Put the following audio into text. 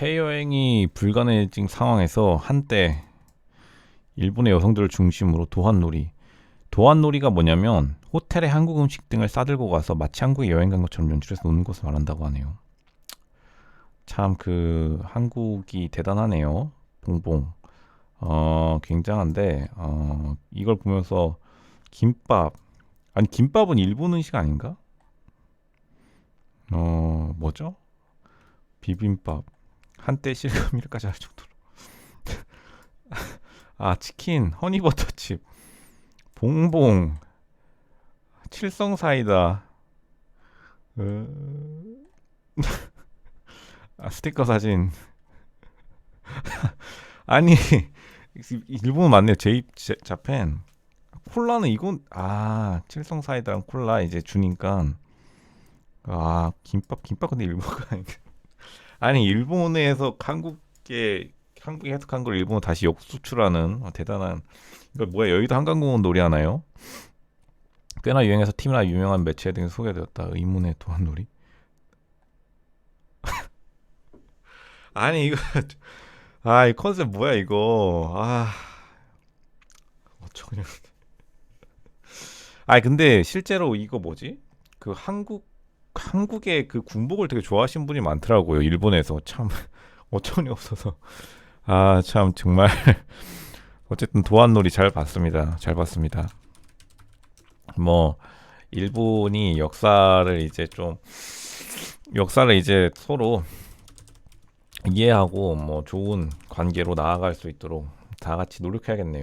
해여행이 불가능해진 상황에서 한때 일본의 여성들을 중심으로 도한놀이 도한놀이가 뭐냐면 호텔에 한국 음식 등을 싸들고 가서 마치 한국에 여행 간 것처럼 연출해서 노는 것을 말한다고 하네요. 참 그 한국이 대단하네요. 봉봉. 어 굉장한데 어 이걸 보면서 김밥 아니 김밥은 일본 음식 아닌가? 어 뭐죠? 비빔밥 한때 실감이까지 할 정도로. 아 치킨 허니버터칩 봉봉 칠성 사이다. 어... 아, 스티커 사진. 아니 일본 맞네요. 제입 제- 자펜. 콜라는 이건 아 칠성 사이다랑 콜라 이제 주니까. 아 김밥 김밥 근데 일본가 아니 일본에서 한국에 한국에 해석한 걸 일본으로 다시 역수출하는 어, 대단한 이거 뭐야 여의도 한강공원 놀이 하나요? 꽤나 유행해서 팀이나 유명한 매체 등에 소개되었다. 의문의 도안놀이? 아니 이거 아 이 컨셉 뭐야 이거? 아 어쩌냐 아니 근데 실제로 이거 뭐지? 그 한국 한국의 그 군복을 되게 좋아하시는 분이 많더라고요 일본에서. 참 어처구니 없어서. 아 참 정말. 어쨌든 도안놀이 잘 봤습니다. 잘 봤습니다. 뭐 일본이 역사를 이제 좀 역사를 이제 서로 이해하고 뭐 좋은 관계로 나아갈 수 있도록 다 같이 노력해야겠네요.